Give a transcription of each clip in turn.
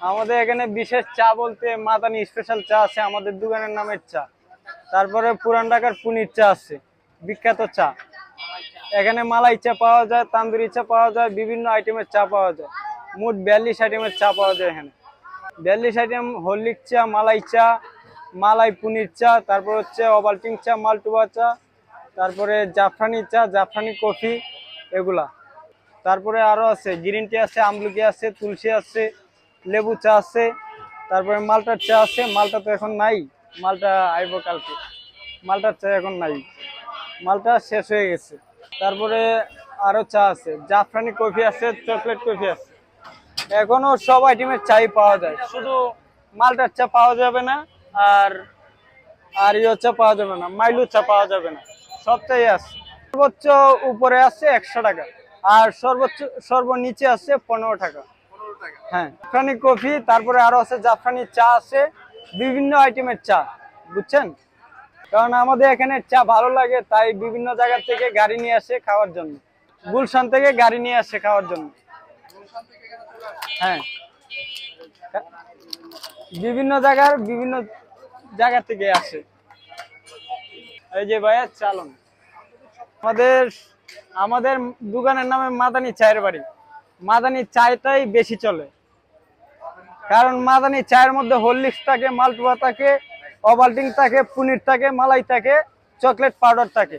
আমাদের এখানে বিশেষ চা বলতে মাতানি স্পেশাল চা আছে, আমাদের দোকানের নামের চা। তারপরে পুরান ঢাকার পুনির চা আছে, বিখ্যাত চা। এখানে মালাই চা পাওয়া যায়, তান্দুরি চা পাওয়া যায়, বিভিন্ন আইটেমের চা পাওয়া যায়। মোট বিয়াল্লিশ আইটেমের চা পাওয়া যায় এখানে। বিয়াল্লিশ আইটেম হরলিক চা, মালাই চা, মালাই পুনির চা, তারপর হচ্ছে ওভালটিং চা, মালটুবা চা, তারপরে জাফরানি চা, জাফরানি কফি, এগুলা। তারপরে আরও আছে, গ্রিন টি আছে, আমলকি আছে, তুলসী আছে লেবু চা আছে, তারপরে মালটার চা আছে, মালটা তো এখন নাই, মালটা আইব কালকে। মালটার চা এখন নাই। মালটা শেষ হয়ে গেছে। তারপরে আরও চা আছে, জাফরানি কফি আছে, চকলেট কফি আছে। এখনও সব আইটেমের চাই পাওয়া যায়। শুধু মালটার চা পাওয়া যাবে না, আর আর ইয়ে চা পাওয়া যাবে না, মাইলু চা পাওয়া যাবে না। সবটাই আছে। সর্বোচ্চ উপরে আছে একশো টাকা, আর সর্বোচ্চ, সর্বনিচে আছে পনেরো টাকা। হ্যাঁ জাফরানি কফি, তারপরে আরও আছে জাফরানি চা আছে, বিভিন্ন আইটেমের চা, বুঝছেন? কারণ আমাদের এখানে চা ভালো লাগে, তাই বিভিন্ন জায়গা থেকে গাড়ি নিয়ে আসে খাওয়ার জন্য। গুলশান থেকে গাড়ি নিয়ে আসে খাওয়ার জন্য। হ্যাঁ। বিভিন্ন জায়গার বিভিন্ন জায়গা থেকে আসে। এই যে ভাইয়া, চালন। আমাদের আমাদের দোকানের নামে মাদানি চায়ের বাড়ি। মাদানি চায়টাই বেশি চলে। কারণ মাদানি চায়ের মধ্যে হরলিক্স থাকে, মালপোয়া থাকে ওভালটিং থাকে, পনির থাকে, মালাই থাকে, চকলেট পাউডার থাকে।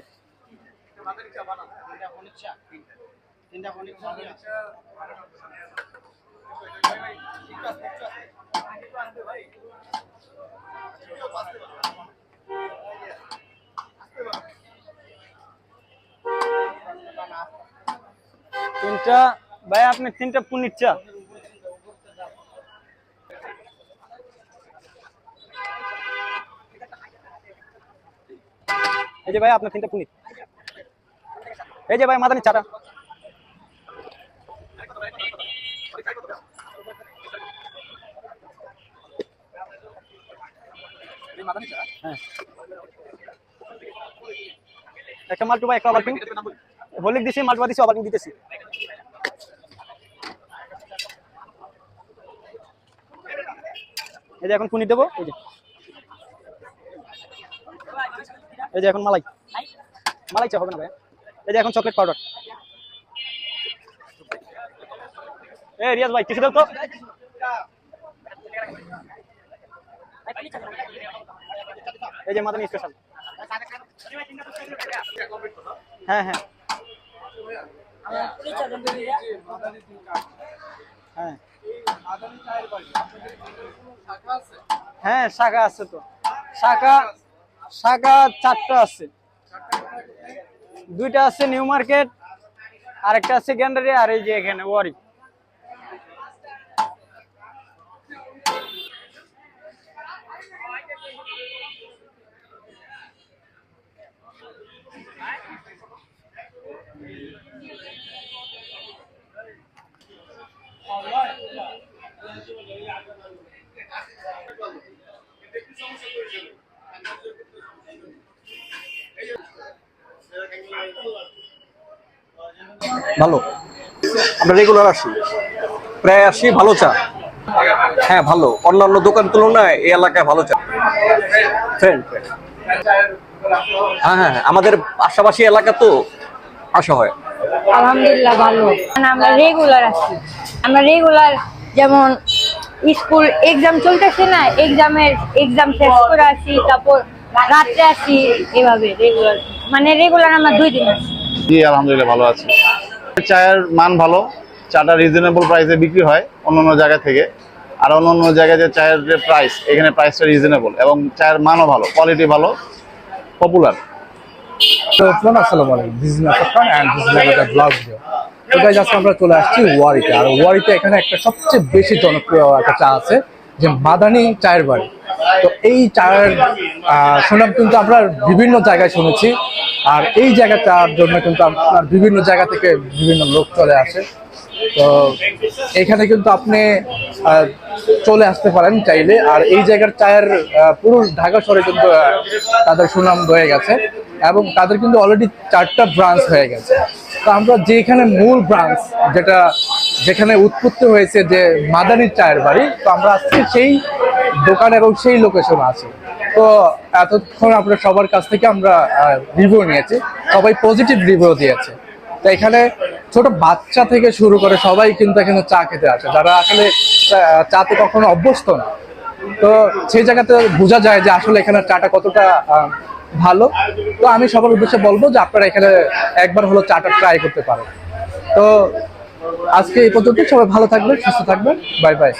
তিনটা ভাই, আপনি তিনটা পনির চা এই যে ভাই, আপনার তিনটা পনির। এই যে ভাই, মাদানি চাটা। হ্যাঁ। একটা মালটুবা একটা ওভালটিং হলিক দিছি মালটুবা দিছি ওভালটিং দিতেছি। এই যে এখন পুনি দেবো, এই যে। এই যে এখন মালাই। মালাই চা হবে না ভাই এই যে এখন চকলেট পাউডার এ রিয়াজ ভাই, কিছু দাও তো। এই যে মাদানি স্পেশাল হ্যাঁ হ্যাঁ। হ্যাঁ। হ্যাঁ শাখা আছে তো। শাখা শাখা চারটা আছে। দুইটা আছে নিউ মার্কেট আরেকটা আছে গ্যান্ডারি আর এই যে এখানে ওয়ারি ভালো। আমরা রেগুলার আসি। প্রায় আসি ভালো চা। হ্যাঁ ভালো। অন্যান্য দোকান তুলনায় এই এলাকায় ভালো চা। ফ্রেন্ড হ্যাঁ হ্যাঁ হ্যাঁ, আমাদের পাশাপাশি এলাকা তো আসা হয়। আলহামদুলিল্লাহ ভালো। আমরা রেগুলার আছি আমরা রেগুলার যেমন স্কুল এক্সাম চলতেছে না এক্সামের এক্সাম শেষ করে আসি তারপর রাত্রে আসি এভাবে রেগুলার মানে রেগুলার আমরা দুই দিন আসি। জি আলহামদুলিল্লাহ ভালো আছি। চায়ের মান ভালো চাটা রিজনেবল প্রাইসে বিক্রি হয় অন্য অন্য জায়গা থেকে। আর অন্য অন্য জায়গায় যে চায়ের যে প্রাইস এখানে প্রাইসটা রিজনেবল এবং চায়ের মানও ভালো কোয়ালিটি ভালো পপুলার তো ফ্রেন্ড আসসালামু আলাইকুম। This is Nasar and this is একটা ব্লগ ভিডিও তো গাইজ আজকে আমরা চলে আসছি ওয়ারিতে। আর ওয়ারিতে এখানে একটা সবচেয়ে বেশি জনপ্রিয় একটা চা আছে। যে মাদানি চায়ের বাড়ি। তো এই চায়ের সুনাম কিন্তু আমরা বিভিন্ন জায়গায় শুনেছি। আর এই জায়গাটার জন্য কিন্তু আপনার বিভিন্ন জায়গা থেকে বিভিন্ন লোক চলে আসে। তো এখানে কিন্তু আপনি চলে আসতে পারেন চাইলে। আর এই জায়গার চায়ের পুরো ঢাকা শহরে কিন্তু তাদের সুনাম রয়ে গেছে। এবং তাদের কিন্তু অলরেডি চারটা ব্রাঞ্চ হয়ে গেছে। তো আমরা যেখানে মূল ব্রাঞ্চ যেটা যেখানে উৎপত্তি হয়েছে যে মাদানির চায়ের বাড়ি, তো আমরা আজকে সেই দোকান এবং সেই লোকেশন আছে। তো এতক্ষণ আমরা সবার কাছ থেকে আমরা রিভিউ নিয়েছি। সবাই পজিটিভ রিভিউ দিয়েছে। তো এখানে ছোট বাচ্চা থেকে শুরু করে সবাই কিন্তু এখানে চা খেতে আসে। যারা আসলে চাতে কখনো অভ্যস্ত না। তো সেই জায়গাতে বোঝা যায় যে আসলে এখানে চাটা কতটা ভালো। তো আমি সবার উদ্দেশ্যে বলব যে আপনারা এখানে একবার হলো চাটা ট্রাই করতে পারেন। তো আজকে এই পর্যন্ত সবাই ভালো থাকবেন সুস্থ থাকবেন বাই বাই।